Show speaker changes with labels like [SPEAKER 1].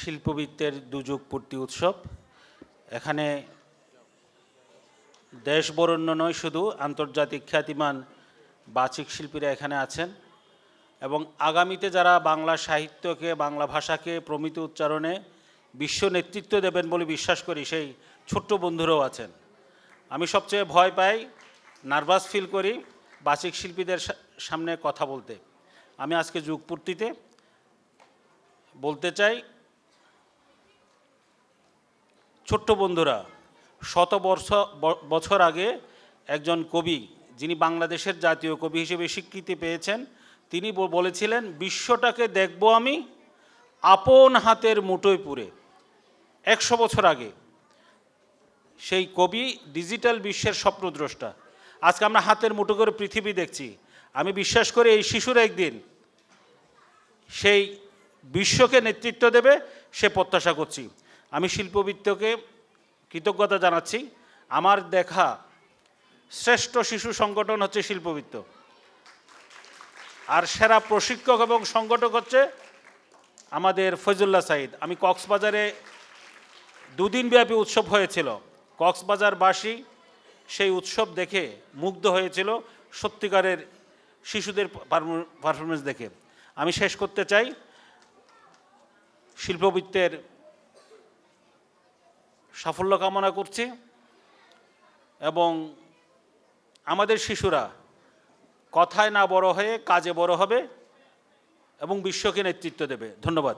[SPEAKER 1] শিল্পবৃত্তের দুযুগ পূর্তি উৎসব। এখানে দেশ বরণ্য নয়, শুধু আন্তর্জাতিক খ্যাতিমান বাচিক শিল্পীরা এখানে আছেন এবং আগামীতে যারা বাংলা সাহিত্যকে, বাংলা ভাষাকে প্রমিত উচ্চারণে বিশ্ব নেতৃত্ব দেবেন বলে বিশ্বাস করি, সেই ছোট্ট বন্ধুরাও আছেন। আমি সবচেয়ে ভয় পাই, নার্ভাস ফিল করি বাচিক শিল্পীদের সামনে কথা বলতে। আমি আজকে যুগপূর্তিতে বলতে চাই ছোট্ট বন্ধুরা, শত বর্ষ বছর আগে একজন কবি, যিনি বাংলাদেশের জাতীয় কবি হিসেবে স্বীকৃতি পেয়েছেন, তিনি বলেছিলেন, বিশ্বটাকে দেখব আমি আপন হাতের মুঠোয় পুরে একশো বছর আগে, সেই কবি ডিজিটাল বিশ্বের স্বপ্নদ্রষ্টা। আজকে আমরা হাতের মুঠো করে পৃথিবী দেখছি। আমি বিশ্বাস করি এই শিশুর একদিন সেই বিশ্বকে নেতৃত্ব দেবে, সে প্রত্যাশা করছি। আমি শিল্পবৃত্তকে কৃতজ্ঞতা জানাচ্ছি। আমার দেখা শ্রেষ্ঠ শিশু সংগঠন হচ্ছে শিল্পবৃত্ত। আর সেরা প্রশিক্ষক এবং সংগঠক হচ্ছে আমাদের ফজুল্লাহ সাইদ আমি কক্সবাজারে দুদিন ব্যাপী উৎসব হয়েছিল। কক্সবাজারবাসী সেই উৎসব দেখে মুগ্ধ হয়েছিল সত্যিকারের শিশুদের পারফরমেন্স দেখে। আমি শেষ করতে চাই শিল্পবৃত্তের সাফল্য কামনা করছি এবং আমাদের শিশুরা কথায় না বড় হয়ে কাজে বড় হবে এবং বিশ্বকে নেতৃত্ব দেবে। ধন্যবাদ।